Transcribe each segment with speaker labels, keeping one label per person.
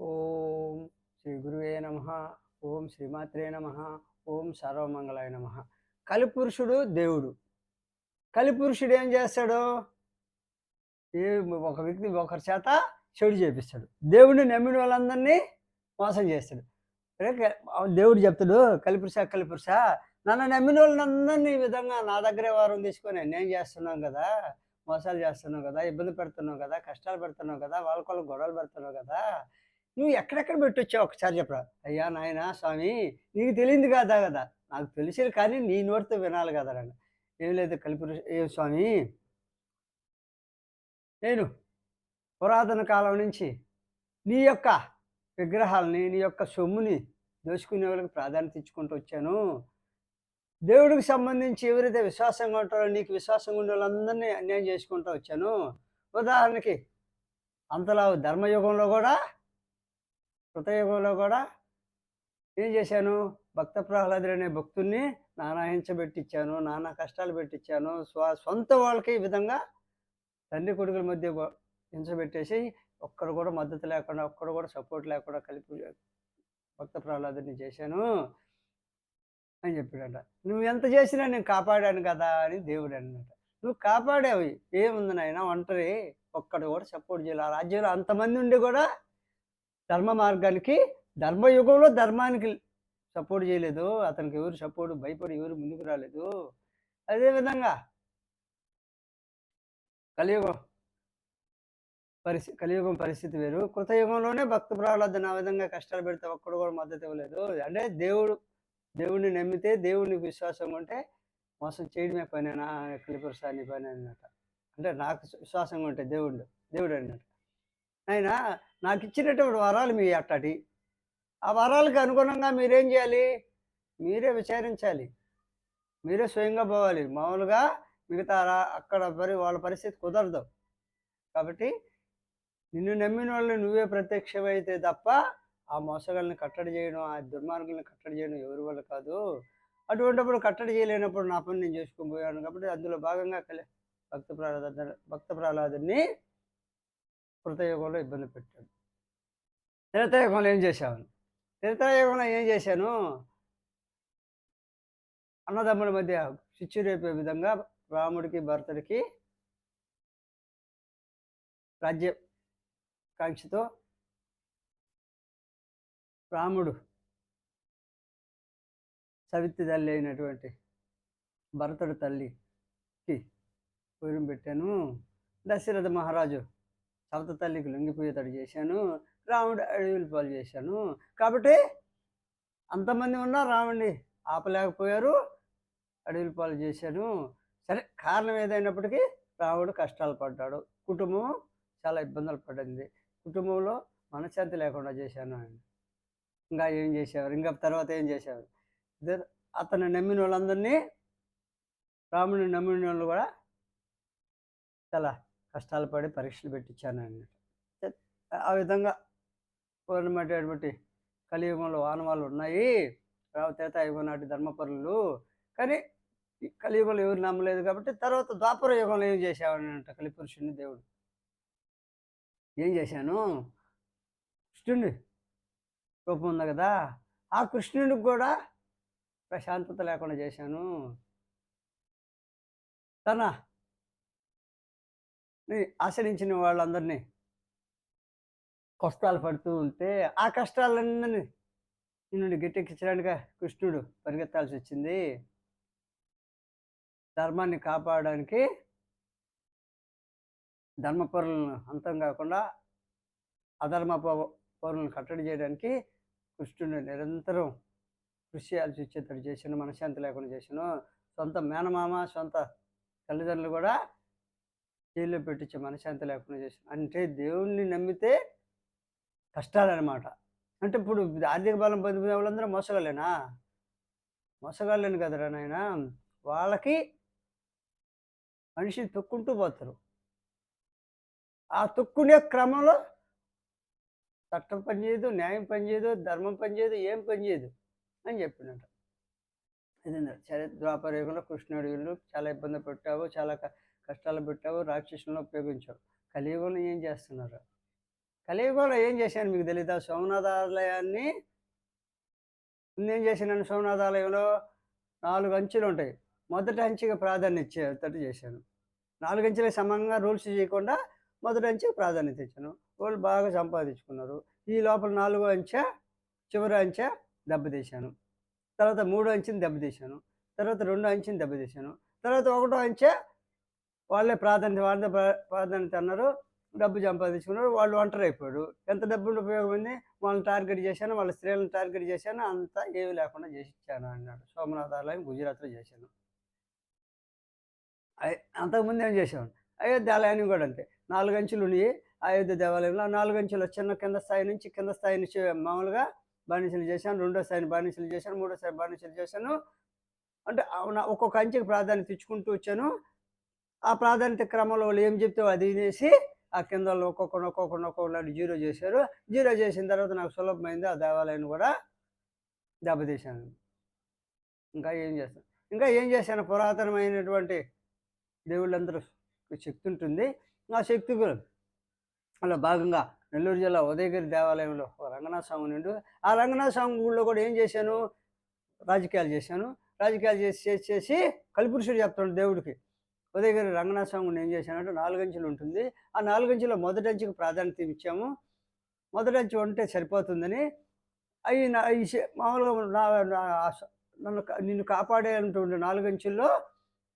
Speaker 1: ఓం శ్రీ గురువే నమ. ఓం శ్రీమాత్రే నమ. ఓం సర్వమంగళాయ నమ. కలిపురుషుడు దేవుడు. కలిపురుషుడు ఏం చేస్తాడు? ఏ ఒక వ్యక్తి ఒకరి చేత చెడు చేపిస్తాడు. దేవుడిని నమ్మిన వాళ్ళందరినీ మోసం చేస్తాడు. దేవుడు చెప్తాడు కలిపురుష కలిపురుష నన్ను నమ్మిన వాళ్ళందరినీ ఈ విధంగా నా దగ్గరే వారం తీసుకొని నేను చేస్తున్నాం కదా మోసాలు చేస్తున్నావు కదా ఇబ్బంది పెడుతున్నావు కదా కష్టాలు పెడుతున్నావు కదా వాళ్ళ వాళ్ళ గొడవలు పెడుతున్నావు కదా నువ్వు ఎక్కడెక్కడ పెట్టొచ్చావు? ఒకసారి చెప్పరా? అయ్యా నాయనా స్వామి నీకు తెలియదు కాదా కదా. నాకు తెలిసేది కానీ నీ నోటితో వినాలి కదా రండి ఏం లేదు కలిపి ఏం స్వామి. నేను పురాతన కాలం నుంచి నీ యొక్క విగ్రహాలని నీ యొక్క సొమ్ముని దోచుకునే వాళ్ళకి ప్రాధాన్యత ఇచ్చుకుంటూ వచ్చాను. దేవుడికి సంబంధించి ఎవరైతే విశ్వాసంగా ఉంటారో నీకు విశ్వాసంగా ఉండే వాళ్ళందరినీ అన్యాయం చేసుకుంటూ వచ్చాను. ఉదాహరణకి అంతలా ధర్మయుగంలో కూడా కృతయుగంలో కూడా ఏం చేశాను? భక్త ప్రహ్లాదుడు అనే భక్తుల్ని నానా నానా కష్టాలు పెట్టించాను స్వ సొంత వాళ్ళకి ఈ విధంగా తండ్రి కొడుకుల మధ్య గొ- హింస ఒక్కరు కూడా మద్దతు లేకుండా ఒక్కరు కూడా సపోర్ట్ లేకుండా కలిపి భక్త ప్రహ్లాదుని చేశాను అని చెప్పాడట. నువ్వు ఎంత చేసినా నేను కాపాడాను కదా అని దేవుడు అన్నట నువ్వు కాపాడావు ఏముంది నాయన? ఒంటరి ఒక్కడు కూడా సపోర్ట్ చేయాలి. ఆ రాజ్యంలో అంతమంది ఉండి కూడా ధర్మ మార్గానికి ధర్మయుగంలో ధర్మానికి సపోర్ట్ చేయలేదు. అతనికి ఎవరు సపోర్ట్ భయపడి ఎవరు ముందుకు రాలేదు. అదేవిధంగా కలియుగం పరిస్థితి కలియుగం పరిస్థితి వేరు. కృతయుగంలోనే భక్త ప్రహ్లాదన ఆ విధంగా కష్టాలు పెడితే ఒక్కడు కూడా మద్దతు ఇవ్వలేదు. అంటే దేవుడు దేవుడిని నమ్మితే దేవుడికి విశ్వాసం ఉంటే మోసం చేయడమే పనేనా? కలిపురుషాన్ని పని అన్నట్టు. అంటే నాకు విశ్వాసంగా ఉంటే దేవుడు దేవుడు అన్నట్టు. ఆయన నాకు ఇచ్చినటువంటి వరాలు మీ అట్టటి. ఆ వరాలకు అనుగుణంగా మీరేం చేయాలి? మీరే విచారించాలి. మీరే స్వయంగా పోవాలి. మామూలుగా మిగతా అక్కడ పరి వాళ్ళ పరిస్థితి కుదరదు. కాబట్టి నిన్ను నమ్మిన వాళ్ళు నువ్వే ప్రత్యక్షమైతే తప్ప ఆ మోసగాళ్ళని కట్టడి చేయడం ఆ దుర్మార్గులను కట్టడి చేయడం ఎవరి వల్ల కాదు. అటువంటిప్పుడు కట్టడి చేయలేనప్పుడు నా పని నేను చేసుకుని పోయాను కాబట్టి అందులో భాగంగా భక్త ప్రహ్లాద భక్త ప్రహ్లాదుని కృతయుగంలో ఇబ్బంది పెట్టాడు. త్రేతాయుగంలో ఏం చేశాను త్రేతాయుగంలో ఏం చేశాను? అన్నదమ్ముల మధ్య చిచ్చు రేపే విధంగా రాముడికి భరతుడికి రాజ్య కాంక్షతో రాముడు సవిత్రి తల్లి అయినటువంటి భరతుడి తల్లికి పూర్వం పెట్టాను. దశరథ మహారాజు సవత తల్లికి లొంగిపోయేటట్టు చేశాను రాముడు అడవిలు పాలు చేశాను. కాబట్టి అంతమంది ఉన్నా రాముడిని ఆపలేకపోయారు అడవిలు పాలు చేశాను. సరే కారణం ఏదైనప్పటికీ రాముడు కష్టాలు పడ్డాడు. కుటుంబం చాలా ఇబ్బందులు పడింది. కుటుంబంలో మనశ్శాంతి లేకుండా చేశాను ఆయన. ఇంకా ఏం చేసేవారు? ఇంకా తర్వాత ఏం చేసేవారు? అతను నమ్మిన వాళ్ళందరినీ రాముడిని నమ్మిన వాళ్ళు కూడా చాలా కష్టాలు పడి పరీక్షలు పెట్టించాను అన్నట్టు. ఆ విధంగా పూర్ణమైనటువంటి కలియుగంలో వానవాళ్ళు ఉన్నాయి. రావతేత త్రేతాయుగం నాటి ధర్మపరులు. కానీ ఈ కలియుగంలో ఎవరు నమ్మలేదు కాబట్టి తర్వాత ద్వాపర యుగంలో ఏం చేసేవాడంట కలిపురుషుని దేవుడు? ఏం చేశాను? కృష్ణుడి రూపం ఉంది కదా ఆ కృష్ణుడికి కూడా ప్రశాంతత లేకుండా చేశాను. తన ఆశ్రయించిన వాళ్ళందరినీ కష్టాలు పడుతూ ఉంటే ఆ కష్టాలన్నీ నిన్ను గట్టెక్కించడానికి కృష్ణుడు పరిగెత్తాల్సి వచ్చింది. ధర్మాన్ని కాపాడడానికి ధర్మపరులను అంతం కాకుండా అధర్మ పౌరులను కట్టడి చేయడానికి కృష్ణుడు నిరంతరం కృషి చేయాల్సి వచ్చేటట్టు చేశాను మనశ్శాంతి లేకుండా చేశాను. సొంత మేనమామ సొంత తల్లిదండ్రులు కూడా జైల్లో పెట్టించే మనశ్శాంతి లేకుండా చేసి అంటే దేవుణ్ణి నమ్మితే కష్టాలన్నమాట. అంటే ఇప్పుడు ఆర్థిక బలం పొందిన వాళ్ళందరూ మోసగలేనా మోసగలేను కదరా నాయన? వాళ్ళకి మనిషిని తొక్కుంటూ పోతారు. ఆ తొక్కునే క్రమంలో చట్టం పనిచేయదు న్యాయం పనిచేయదు ధర్మం పనిచేయదు ఏం పనిచేయదు అని చెప్పినట్టు. ఇది సరే ద్వాపర యుగంలో కృష్ణుడు చాలా ఇబ్బంది పెట్టావు చాలా కష్టాలు పెట్టావు రాక్షసులను ఉపయోగించావు. కలియుగంలో ఏం చేస్తున్నారు? కలియుగంలో ఏం చేశాను మీకు తెలీదా? సోమనాథ ఆలయాన్ని నేనేం చేశాను సోమనాథ ఆలయంలో నాలుగు అంచెలు ఉంటాయి. మొదటి అంచెకి ప్రాధాన్యత ఇచ్చేటట్టు చేశాను. నాలుగు అంచెలకు సమంగా రూల్స్ చేయకుండా మొదటి అంచెకి ప్రాధాన్యత ఇచ్చాను. వాళ్ళు బాగా సంపాదించుకున్నారు. ఈ లోపల నాలుగో అంచె చివరి అంచె దెబ్బతీశాను. తర్వాత మూడో అంచెని దెబ్బతీశాను. తర్వాత రెండో అంచెని దెబ్బతీశాను. తర్వాత ఒకటో అంచె వాళ్ళే ప్రాధాన్యత వాళ్ళే ప్రా- ప్రాధాన్యత అన్నారు. డబ్బు సంపాదించుకున్నారు. వాళ్ళు ఒంటరి అయిపోయాడు ఎంత డబ్బు ఉపయోగం ఉంది? వాళ్ళని టార్గెట్ చేశాను వాళ్ళ స్త్రీలను టార్గెట్ చేశాను అంతా ఏమీ లేకుండా చేసి ఇచ్చాను అన్నాడు. సోమనాథ్ ఆలయం గుజరాత్లో చేశాను. అయ్- అంతకుముందు ఏం చేశాను అయోధ్య ఆలయాన్ని కూడా అంతే. నాలుగు అంచులు ఉన్నాయి అయోధ్య దేవాలయంలో. నాలుగు అంచులు చిన్న కింద స్థాయి నుంచి కింద స్థాయి నుంచి మామూలుగా బానిసలు చేశాను. రెండో స్థాయిని బానిసలు చేశాను. మూడో స్థాయి బానిసలు చేశాను. అంటే ఒక్కొక్క అంచెకి ప్రాధాన్యత ఇచ్చుకుంటూ వచ్చాను. ఆ ప్రాధాన్యత క్రమంలో వాళ్ళు ఏం చెప్తే అది వినేసి ఆ కింద వాళ్ళు ఒక్కొక్కరు ఒక్కొక్కరు ఒక్కొక్కరు జీరో చేశారు. జీరో చేసిన తర్వాత నాకు సులభమైంది ఆ దేవాలయాన్ని కూడా దెబ్బతీశాను. ఇంకా ఏం చేస్తాను? ఇంకా ఏం చేశాను? పురాతనమైనటువంటి దేవుళ్ళందరూ శక్తి ఉంటుంది. ఆ శక్తి కూడా అలా భాగంగా నెల్లూరు జిల్లా ఉదయగిరి దేవాలయంలో రంగనాథ స్వామి నుండి ఆ రంగనాథ స్వామి గుడిలో కూడా ఏం చేశాను? రాజకీయాలు చేశాను. రాజకీయాలు చేసి చేసి చేసి కలిపురుషుడు చెప్తాడు దేవుడికి. ఉదయగిరి రంగనాథ స్వామి ఏం చేశానంటే నాలుగంచెలు ఉంటుంది. ఆ నాలుగంచెలో మొదటంచుకు ప్రాధాన్యత ఇచ్చాము. మొదటంచు ఉంటే సరిపోతుందని. అవి నా ఈ మామూలుగా నా నన్ను నిన్ను కాపాడేటువంటి నాలుగంచెల్లో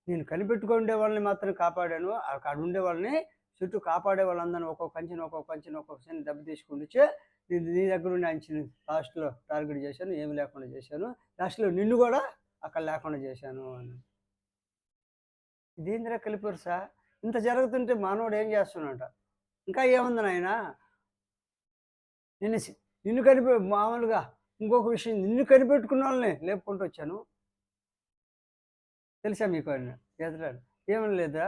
Speaker 1: నేను కనిపెట్టుకుండే వాళ్ళని మాత్రం కాపాడాను. అక్కడ ఉండే వాళ్ళని చుట్టూ కాపాడే వాళ్ళందరినీ ఒక్కొక్క కంచెని ఒక్కొక్క కంచెని ఒక్కొక్క కంచెని దెబ్బ తీసుకుంటే నేను నీ నీ దగ్గర ఉండి అంచెని లాస్ట్లో టార్గెట్ చేశాను. ఏమి లేకుండా చేశాను. లాస్ట్లో నిన్ను కూడా అక్కడ లేకుండా చేశాను అని. ఇదేంద్రా కలిపరుసా? ఇంత జరుగుతుంటే మానవుడు ఏం చేస్తున్నట ఇంకా ఏముంది నాయన? నిన్ను నిన్ను కనిపె మామూలుగా ఇంకొక విషయం నిన్ను కనిపెట్టుకున్న వాళ్ళని లేపుకుంటూ వచ్చాను. తెలుసా మీకు ఆయన? ఎదురాడు. ఏమని లేదా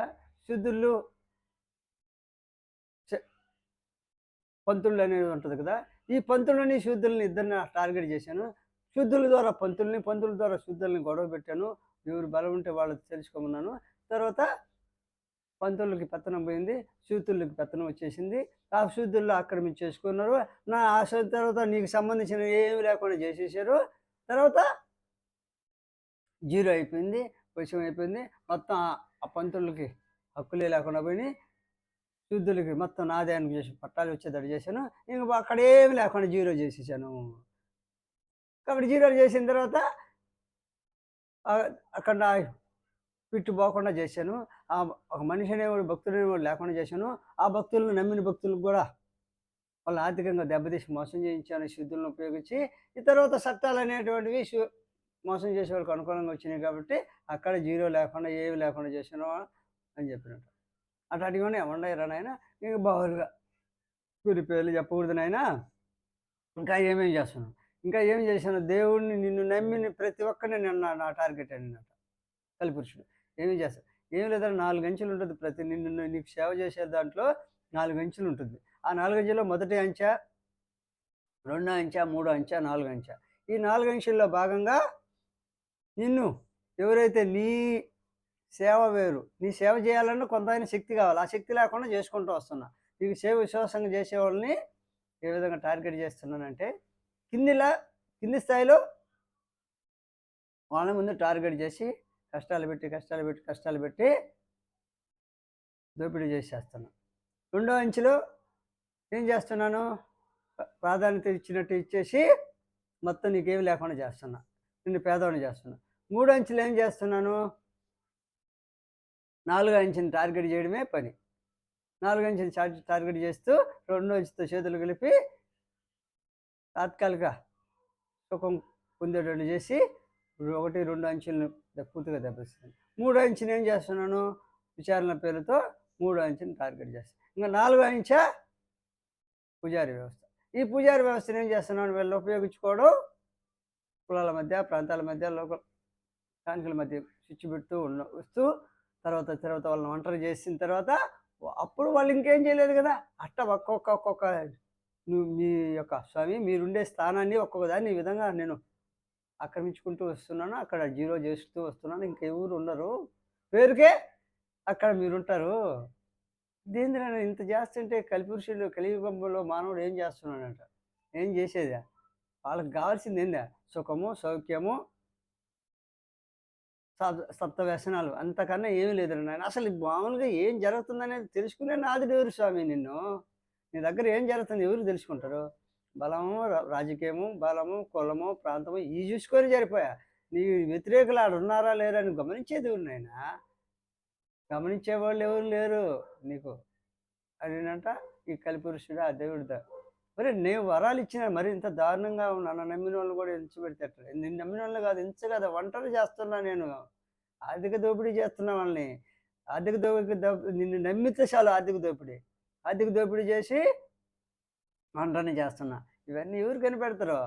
Speaker 1: శుద్ధులు పంతులు అనేది ఉంటుంది కదా. ఈ పంతులని శుద్ధుల్ని ఇద్దరిని టార్గెట్ చేశాను. శుద్ధుల ద్వారా పంతుల్ని పంతుల ద్వారా శుద్ధుల్ని గొడవ పెట్టాను. ఎవరు బలం ఉంటే వాళ్ళు తెలుసుకోమన్నాను. తర్వాత పంతులకి పెత్తనం పోయింది శూతులకి పెత్తనం వచ్చేసింది. ఆ శూద్రుల్లో ఆక్రమించేసుకున్నారు నా ఆశ తర్వాత నీకు సంబంధించిన ఏమి లేకుండా చేసేసారు. తర్వాత జీరో అయిపోయింది విషయం అయిపోయింది. మొత్తం ఆ- పంతులకి హక్కులే లేకుండా పోయి శుద్ధులకి మొత్తం నాదే చేసి పట్టాలు వచ్చేటట్టు చేశాను. ఇంక అక్కడ ఏమి లేకుండా జీరో చేసేసాను. కాబట్టి జీరో చేసిన తర్వాత అక్కడ నా చేశాను. ఆ ఒక మనిషి అనేవాడు భక్తుడు అనేవాడు లేకుండా చేశాను ఆ భక్తులను నమ్మిన భక్తులకు కూడా వాళ్ళు ఆర్థికంగా దెబ్బతీసి మోసం చేయించాను శుద్ధులను ఉపయోగించి ఈ తర్వాత చట్టాలు అనేటువంటివి మోసం చేసే వాళ్ళకి అనుకూలంగా వచ్చినాయి కాబట్టి అక్కడ జీరో లేకుండా ఏవి లేకుండా చేశాను అని చెప్పినట్టు. అట్లాంటివన్నీ ఉండయిరా నాయన ఇంకా బాగుగా వీరి పేర్లు చెప్పకూడదు నాయన. ఇంకా ఏమేమి చేస్తున్నాను ఇంకా ఏం చేశాను దేవుడిని నిన్ను నమ్మిన ప్రతి ఒక్కరిని నిన్న నా- నా టార్గెట్ అన్నట్టు కలిపురుషుడు ఏమి చేస్తారు ఏమి లేదంటే నాలుగు అంచెలు ఉంటుంది ప్రతి నిన్ను నీకు సేవ చేసే దాంట్లో నాలుగు అంచెలు ఉంటుంది. ఆ నాలుగు అంచెలో మొదటి అంచె రెండో అంచె మూడో అంచె నాలుగు అంచె. ఈ నాలుగు అంచెల్లో భాగంగా నిన్ను ఎవరైతే నీ సేవ వేరు నీ సేవ చేయాలన్నా కొంత అయిన శక్తి కావాలి. ఆ శక్తి లేకుండా చేసుకుంటూ వస్తున్నా. నీకు సేవ విశ్వాసంగా చేసే వాళ్ళని ఏ విధంగా టార్గెట్ చేస్తున్నానంటే కిందిలా కింది స్థాయిలో వాళ్ళ ముందు టార్గెట్ చేసి కష్టాలు పెట్టి కష్టాలు పెట్టి కష్టాలు పెట్టి దోపిడీ చేసేస్తున్నాను రెండో అంచెలో ఏం చేస్తున్నాను? ప్రాధాన్యత ఇచ్చినట్టు ఇచ్చేసి మొత్తం నీకేమి లేకుండా చేస్తున్నా. నిన్ను పేదవాడిని చేస్తున్నా. మూడో అంచెలు ఏం చేస్తున్నాను? నాలుగో అంచెని టార్గెట్ చేయడమే పని. నాలుగో అంచెని టార్గెట్ చేస్తూ రెండో అంచెతో చేతులు కలిపి తాత్కాలిక సుఖం పొందేటట్టు చేసి ఒకటి రెండు అంచెలను పూర్తిగా దెబ్బతిస్తుంది. మూడో అంచెని ఏం చేస్తున్నాను? విచారణ పేరుతో మూడో అంచెని టార్గెట్ చేస్తాను. ఇంకా నాలుగో అంచె పూజారి వ్యవస్థ. ఈ పూజారి వ్యవస్థను ఏం చేస్తున్నాను? వీళ్ళు ఉపయోగించుకోవడం కులాల మధ్య ప్రాంతాల మధ్య లోకల్ స్థానికుల మధ్య స్విచ్ పెడుతూ ఉన్న వస్తూ తర్వాత తర్వాత వాళ్ళని ఒంటరి చేసిన తర్వాత అప్పుడు వాళ్ళు ఇంకేం చేయలేదు కదా! అట్ట ఒక్కొక్క ఒక్కొక్క మీ యొక్క స్వామి మీరుండే స్థానాన్ని ఒక్కొక్క దాన్ని ఈ విధంగా నేను ఆక్రమించుకుంటూ వస్తున్నాను అక్కడ జీరో చేస్తూ వస్తున్నాను ఇంకెవరు ఉండరు. పేరుకే అక్కడ మీరుంటారు. ఇదేందిరా ఇంత చేస్తుంటే కలిపురుషులు కలియుగంలో మానవుడు ఏం చేస్తున్నాడంట? ఏం చేసేదా? వాళ్ళకి కావాల్సింది ఏందా? సుఖము సౌఖ్యము సప్త వ్యసనాలు. అంతకన్నా ఏమీ లేదు నాయన. అసలు మామూలుగా ఏం జరుగుతుందనేది తెలుసుకునే నాది ఎవరు స్వామి నిన్ను? నీ దగ్గర ఏం జరుగుతుంది ఎవరు తెలుసుకుంటారు? బలము రాజకీయము బలము కులము ప్రాంతము ఇవి చూసుకొని జరిపోయా నీ వ్యతిరేకులు ఆడ ఉన్నారా లేరా అని గమనించేది ఉన్నాయినా నాయనా? గమనించే వాళ్ళు ఎవరు లేరు నీకు? అదేనంట ఈ కలిపురుషుడు ఆ దేవుడిదా మరి నేను వరాలు ఇచ్చిన మరి ఇంత దారుణంగా ఉన్నాను నమ్మిన వాళ్ళు కూడా ఎంచబెడితే నేను నమ్మిన వాళ్ళు కాదు ఎంచ కదా ఒంటరి చేస్తున్నా నేను. ఆర్థిక దోపిడీ చేస్తున్నా వాళ్ళని. ఆర్థిక దోపిడీ దో- నిన్ను నమ్మితే చాలు ఆర్థిక దోపిడీ. ఆర్థిక దోపిడీ చేసి వంటని చేస్తున్నా. ఇవన్నీ ఎవరు కనిపెడతారు?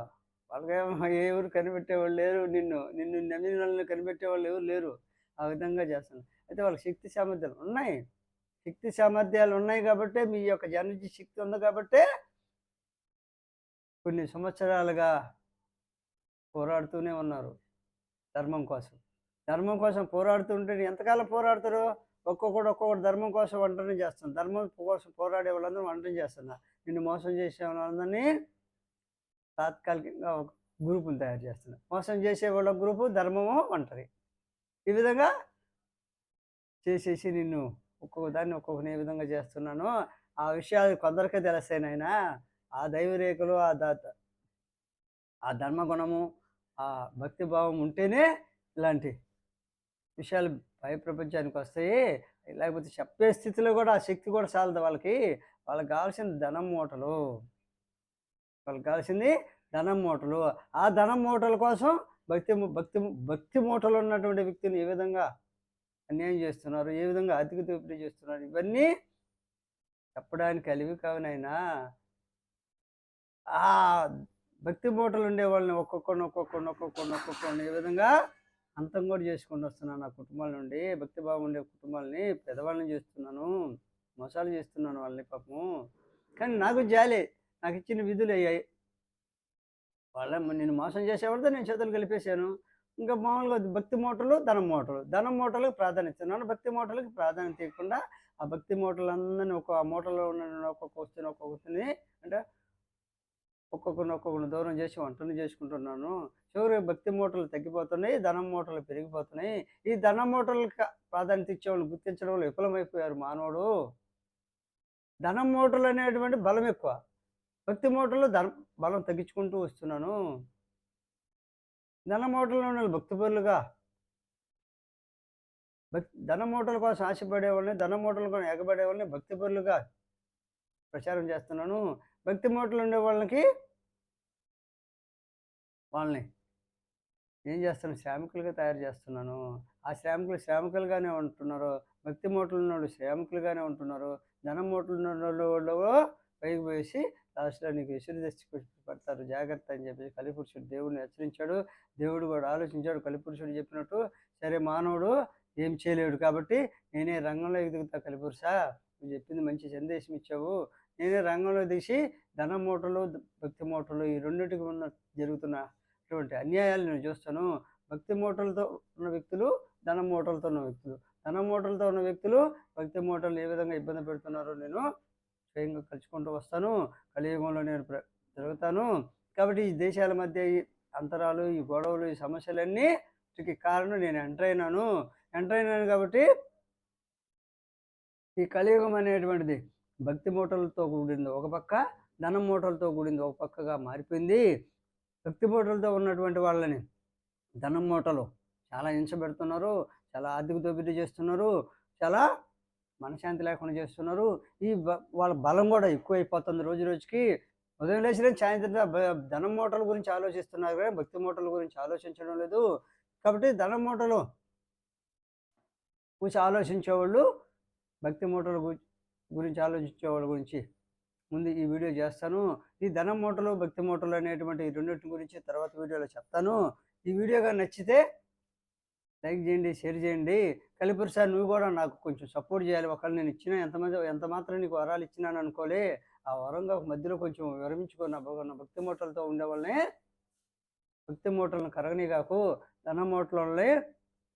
Speaker 1: వాళ్ళకేమో ఎవరు కనిపెట్టేవాళ్ళు లేరు. నిన్ను నిన్ను నమ్మిన వాళ్ళని కనిపెట్టేవాళ్ళు ఎవరు లేరు. ఆ విధంగా చేస్తున్నా. అయితే వాళ్ళకి శక్తి సామర్థ్యాలు ఉన్నాయి. శక్తి సామర్థ్యాలు ఉన్నాయి కాబట్టి మీ యొక్క జనజీ శక్తి ఉంది కాబట్టే కొన్ని సంవత్సరాలుగా పోరాడుతూనే ఉన్నారు ధర్మం కోసం. ధర్మం కోసం పోరాడుతుంటే ఎంతకాలం పోరాడతారు? ఒక్కొక్కడు ఒక్కొక్కటి ధర్మం కోసం వంటనే చేస్తున్నారు ధర్మం కోసం పోరాడే వాళ్ళందరూ వంటనే చేస్తున్నారు. నిన్ను మోసం చేసే వాళ్ళందరినీ తాత్కాలికంగా ఒక గ్రూపుని తయారు చేస్తున్నారు. మోసం చేసే వాళ్ళ గ్రూపు ధర్మము అంటారు ఈ విధంగా చేసేసి నిన్ను ఒక్కొక్క దాన్ని ఒక్కొక్కని ఏ విధంగా చేస్తున్నానో ఆ విషయాలు కొందరికే తెలుస్తాయి నాయనా. ఆ దైవరేఖలు ఆ దాత ఆ ధర్మగుణము ఆ భక్తి భావం ఉంటేనే ఇలాంటి విషయాలు పై ప్రపంచానికి వస్తాయి. లేకపోతే చెప్పే స్థితిలో కూడా ఆ శక్తి కూడా చాలదు వాళ్ళకి. వాళ్ళకి కావాల్సింది ధనం మూటలు. వాళ్ళకి కావాల్సింది ధనం మూటలు. ఆ ధనం మూటల కోసం భక్తి భక్తి భక్తి మూటలు ఉన్నటువంటి వ్యక్తిని ఏ విధంగా అన్యాయం చేస్తున్నారు? ఏ విధంగా అతికి దోపిడీ చేస్తున్నారు? ఇవన్నీ చెప్పడానికి కలివి కావునైనా ఆ భక్తి మూటలు ఉండే వాళ్ళని ఒక్కొక్కరిని ఒక్కొక్కరిని ఒక్కొక్కరిని ఒక్కొక్కరిని ఏ విధంగా అంతం కూడా చేసుకుంటూ వస్తున్నాను నా కుటుంబాల నుండి. భక్తి భావం ఉండే కుటుంబాలని పెద్దవాళ్ళని చేస్తున్నాను. మోసాలు చేస్తున్నాను వాళ్ళని పాపం కానీ నాకు జాలే నాకు ఇచ్చిన విధులు అయ్యాయి. వాళ్ళ నేను మోసం చేసేవాడితో నేను చేతులు కలిపేశాను. ఇంకా మామూలుగా భక్తి మూటలు ధనం మూటలు. ధనం మూటలకు ప్రాధాన్యత ఇస్తున్నాను. భక్తి మూటలకు ప్రాధాన్యత ఇవ్వకుండా ఆ భక్తి మూటలందరినీ ఒక ఆ మూటలో ఉన్న ఒక్కొక్క వస్తువుని ఒక్కొక్క అంటే ఒక్కొక్కరిని ఒక్కొక్కరిని దూరం చేసి వంటలు చేసుకుంటున్నాను. చివరికి భక్తి మూటలు తగ్గిపోతున్నాయి ధనం మూటలు పెరిగిపోతున్నాయి. ఈ ధనం మూటలకు ప్రాధాన్యత ఇచ్చేవాళ్ళు గుర్తించడంలో విఫలమైపోయారు మానవుడు. ధనం మూటలు అనేటువంటి బలం ఎక్కువ. భక్తి మూటలు ధనం బలం తగ్గించుకుంటూ వస్తున్నాను. ధన మూటలు ఉన్న వాళ్ళు భక్తి పరులుగా భక్తి ధన మూటల కోసం ఆశపడే వాళ్ళని ధన మూటల కోసం ఎగబడే వాళ్ళని భక్తి పరులుగా ప్రచారం చేస్తున్నాను. భక్తి మూటలు ఉండే వాళ్ళకి వాళ్ళని ఏం చేస్తాను శ్రామికులుగా తయారు చేస్తున్నాను. ఆ శ్రామికులు శ్రామికులుగానే ఉంటున్నారు. భక్తి మూటలు ఉన్నవాళ్ళు శ్రామికులుగానే ఉంటున్నారు. ధనం మూటలు ఉన్న వాళ్ళు పైకి పోయేసి లాస్ట్లో నీకు విసురు తెచ్చి పడతారు. జాగ్రత్త అని చెప్పేసి కలిపురుషుడు దేవుడిని హెచ్చరించాడు. దేవుడు కూడా ఆలోచించాడు కలిపురుషుడు చెప్పినట్టు సరే మానవుడు ఏం చేయలేడు కాబట్టి నేనే రంగంలో ఎదుగుతా కలిపురుషా నువ్వు చెప్పింది మంచి సందేశం ఇచ్చావు. నేనే రంగంలో దిగి ధన మూటలు భక్తి మూటలు ఈ రెండింటికి ఉన్న జరుగుతున్న అటువంటి అన్యాయాలు నేను చూస్తాను. భక్తి మూటలతో ఉన్న వ్యక్తులు ధన మూటలతో ఉన్న వ్యక్తులు. ధన మూటలతో ఉన్న వ్యక్తులు భక్తి మూటలు ఏ విధంగా ఇబ్బంది పెడుతున్నారో నేను స్వయంగా కలుసుకుంటూ వస్తాను. కలియుగంలో నేను ప్ర జరుగుతాను కాబట్టి ఈ దేశాల మధ్య ఈ అంతరాలు ఈ గొడవలు ఈ సమస్యలన్నీ వీటికి కారణం నేను ఎంటర్ అయినాను. ఎంటర్ అయినాను కాబట్టి ఈ కలియుగం అనేటువంటిది భక్తి మూటలతో కూడింది ఒక పక్క ధనం మూటలతో కూడింది ఒక పక్కగా మారిపోయింది. భక్తి మూటలతో ఉన్నటువంటి వాళ్ళని ధనం మూటలు చాలా హింసపెడుతున్నారు చాలా ఆర్థిక దోపిడీ చేస్తున్నారు చాలా మనశాంతి లేకుండా చేస్తున్నారు. ఈ బ- వాళ్ళ బలం కూడా ఎక్కువైపోతుంది రోజు రోజుకి. ఉదయం లేచిన సాయంత్రం ధనం మూటల గురించి ఆలోచిస్తున్నారు కానీ భక్తి మూటల గురించి ఆలోచించడం లేదు. కాబట్టి ధనం మూటలు గురించి ఆలోచించేవాళ్ళు భక్తి మూటల గురించి ఆలోచించే వాళ్ళ గురించి ముందు ఈ వీడియో చేస్తాను. ఈ ధనం మూటలు భక్తి మూటలు అనేటువంటి ఈ రెండింటి గురించి తర్వాత వీడియోలో చెప్తాను. ఈ వీడియోగా నచ్చితే లైక్ చేయండి షేర్ చేయండి. కలిపురు సార్ నువ్వు కూడా నాకు కొంచెం సపోర్ట్ చేయాలి. ఒకళ్ళు నేను ఇచ్చిన ఎంతమంది ఎంత మాత్రం నీకు వరాలు ఇచ్చినాను అనుకోలే ఆ వరంగా ఒక మధ్యలో కొంచెం విరమించుకున్న నా భక్తి మూటలతో ఉండేవాళ్ళని భక్తి మూటలను కరగని కాకు ధన మూటలని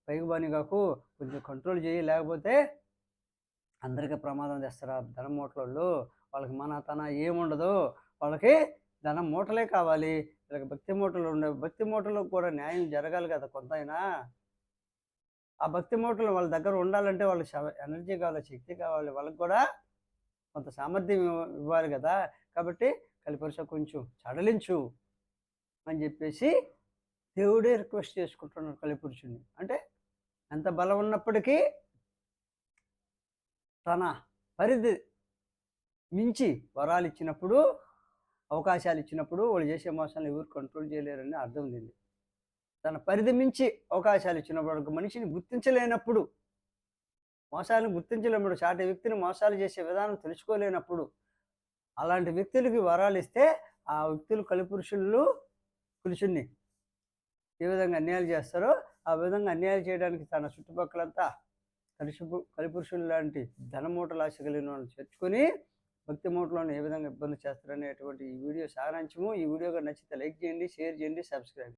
Speaker 1: పైకి బాని కాకు కొంచెం కంట్రోల్ చేయి. లేకపోతే అందరికీ ప్రమాదం తెస్తారు ఆ ధనం మూటలోళ్ళు? వాళ్ళకి మన తన ఏముండదు వాళ్ళకి ధనం మూటలే కావాలి. వీళ్ళకి భక్తి మూటలు ఉండే భక్తి మూటలకు కూడా న్యాయం జరగాలి కదా కొంత అయినా ఆ భక్తి మూటలు వాళ్ళ దగ్గర ఉండాలంటే వాళ్ళకి ఎనర్జీ కావాలి శక్తి కావాలి వాళ్ళకి కూడా కొంత సామర్థ్యం ఇవ్వాలి కదా. కాబట్టి కలిపరుస కొంచెం చడలించు అని చెప్పేసి దేవుడే రిక్వెస్ట్ చేసుకుంటున్నాడు కలిపురుషుడిని అంటే ఎంత బలం ఉన్నప్పటికీ తన పరిధి మించి వరాలు ఇచ్చినప్పుడు అవకాశాలు ఇచ్చినప్పుడు వాళ్ళు చేసే మోసాలను ఎవరు కంట్రోల్ చేయలేరని అర్థం దీన్ని తన పరిధి మించి అవకాశాలు ఇచ్చినప్పుడు ఒక మనిషిని గుర్తించలేనప్పుడు మోసాలను గుర్తించలేనప్పుడు చాటి వ్యక్తిని మోసాలు చేసే విధానం తెలుసుకోలేనప్పుడు అలాంటి వ్యక్తులకి వరాలు ఇస్తే ఆ వ్యక్తులు కలిపురుషులు పురుషుణ్ణి ఏ విధంగా అన్యాయాలు చేస్తారో ఆ విధంగా అన్యాయాలు చేయడానికి తన చుట్టుపక్కలంతా కలిసి కలిపురుషులు లాంటి ధనమూటలు ఆశ కలిగిన వాళ్ళు చేర్చుకొని భక్తి మూటలను ఏ విధంగా ఇబ్బంది చేస్తారనేటువంటి ఈ వీడియో సారాంశము. ఈ వీడియోగా నచ్చితే లైక్ చేయండి షేర్ చేయండి సబ్స్క్రైబ్